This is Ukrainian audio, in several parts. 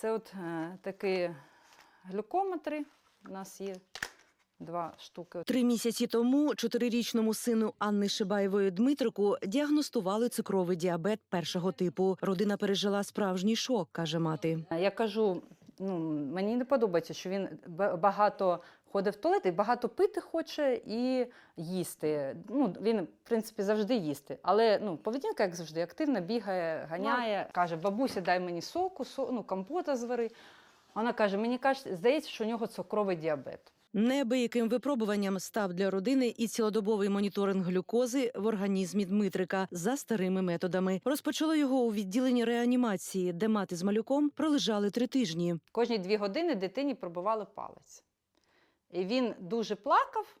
Це от е, такі глюкометри. У нас є два штуки. Три місяці тому чотирирічному сину Анни Шибаєвої Дмитрику діагностували цукровий діабет першого типу. Родина пережила справжній шок, каже мати. Я кажу, ну мені не подобається, що він багато ходить в туалет і багато пити хоче і їсти. Ну він, в принципі, завжди їсти. Але ну, поведінка, як завжди, активна, бігає, ганяє. Каже, бабуся, дай мені соку, со, ну, компота звари. Вона каже: мені каже, здається, що у нього цукровий діабет. Неабияким випробуванням став для родини і цілодобовий моніторинг глюкози в організмі Дмитрика за старими методами. Розпочало його у відділенні реанімації, де мати з малюком пролежали три тижні. Кожні дві години дитині пробивали палець. І він дуже плакав,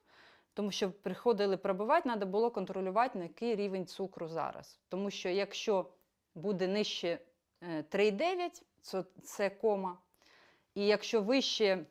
тому що приходили пробивати, треба було контролювати, на який рівень цукру зараз. Тому що якщо буде нижче е, 3,9, це, це кома. І якщо вище,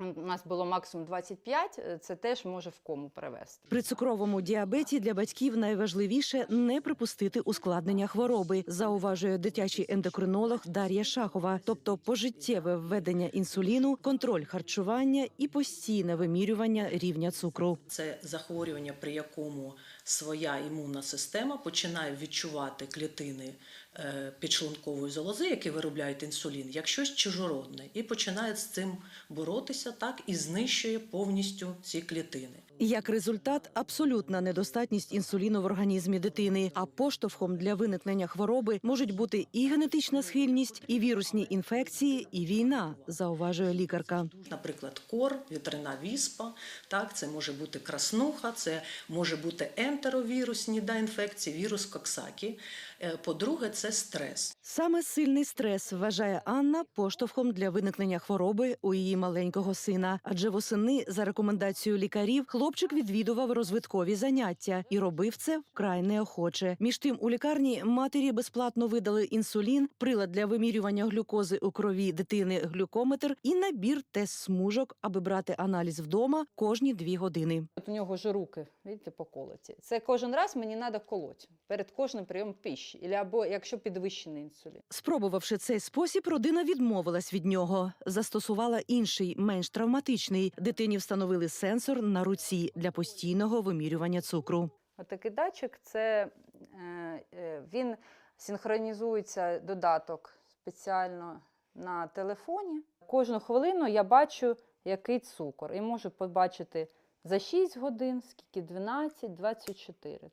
у нас було максимум 25, е, це теж може в кому привести. При цукровому діабеті для батьків найважливіше не припустити ускладнення хвороби, зауважує дитячий ендокринолог Дар'я Шахова, тобто пожиттєве введення інсуліну, контроль харчування і постійне вимірювання рівня цукру. Це захворювання, при якому своя імунна система починає відчувати клітини е, підшлункової залози, які виробляють інсулін, як щось чужородне, і починає з цим боротися так і знищує повністю ці клітини. Як результат, абсолютна недостатність інсуліну в організмі дитини. А поштовхом для виникнення хвороби можуть бути і генетична схильність, і вірусні інфекції, і війна, зауважує лікарка. Наприклад, кор, вітряна віспа, так, це може бути краснуха, це може бути ентеровірусні да, інфекції, вірус Коксакі. Е, По-друге, це стрес. Саме сильний стрес вважає Анна поштовхом для виникнення хвороби у її маленького сина. Адже восени, за рекомендацією лікарів, хлопчик відвідував розвиткові заняття і робив це вкрай неохоче. Між тим, у лікарні матері безплатно видали інсулін, прилад для вимірювання глюкози у крові дитини, глюкометр і набір тест смужок, аби брати аналіз вдома кожні дві години. От у нього ж руки, бачите, поколоті. Це кожен раз мені треба колоти перед кожним прийомом пищі, або якщо підвищений інсулін. Спробувавши цей спосіб, родина відмовилась від нього. Застосувала інший, менш травматичний. Дитині встановили сенсор на руці для постійного вимірювання цукру. Отакий датчик це е, е, він синхронізується додаток спеціально на телефоні. Кожну хвилину я бачу, який цукор, і можу побачити за 6 годин, скільки 12, 24.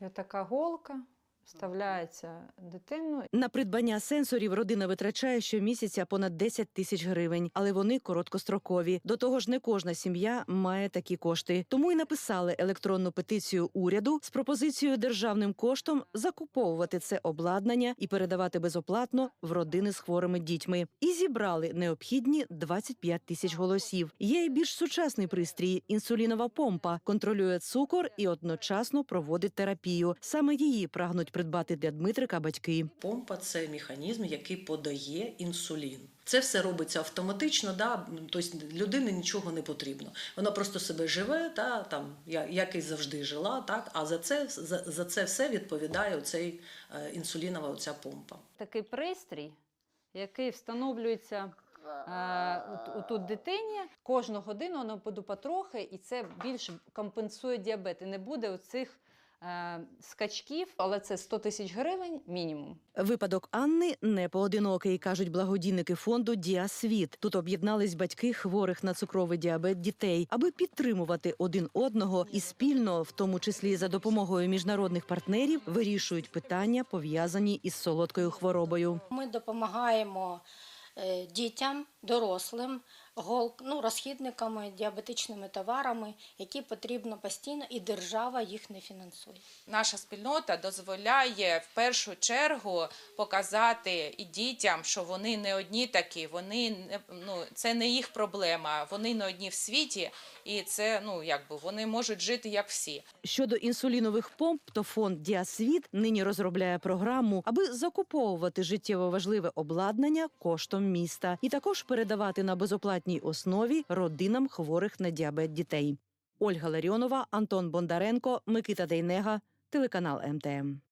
І така голка вставляється дитину. На придбання сенсорів родина витрачає щомісяця понад 10 тисяч гривень, але вони короткострокові. До того ж, не кожна сім'я має такі кошти. Тому й написали електронну петицію уряду з пропозицією державним коштом закуповувати це обладнання і передавати безоплатно в родини з хворими дітьми. І зібрали необхідні 25 тисяч голосів. Є й більш сучасний пристрій інсулінова помпа, контролює цукор і одночасно проводить терапію. Саме її прагнуть придбати для Дмитрика батьки. Помпа це механізм, який подає інсулін. Це все робиться автоматично, да? тобто людині нічого не потрібно. Вона просто себе живе, та, там, я- як і завжди жила, так? а за це, за, за це все відповідає оцей е, інсулінова оця помпа. Такий пристрій, який встановлюється е, от- отут дитині. Кожну годину воно буде потрохи, і це більш компенсує діабет. І не буде оцих е, скачків, але це 100 тисяч гривень мінімум. Випадок Анни не поодинокий, кажуть благодійники фонду Діасвіт. Тут об'єднались батьки хворих на цукровий діабет дітей, аби підтримувати один одного і спільно, в тому числі за допомогою міжнародних партнерів, вирішують питання пов'язані із солодкою хворобою. Ми допомагаємо е, дітям, дорослим, гол, ну, розхідниками, діабетичними товарами, які потрібно постійно, і держава їх не фінансує. наша спільнота дозволяє в першу чергу показати і дітям, що вони не одні такі, вони не ну це не їх проблема, вони не одні в світі, і це ну якби вони можуть жити як всі. Щодо інсулінових помп, то фонд Діасвіт нині розробляє програму, аби закуповувати життєво важливе обладнання коштом міста і також передавати на безоплатній основі родинам хворих на діабет дітей. Ольга Ларіонова, Антон Бондаренко, Микита Дейнега, телеканал МТМ.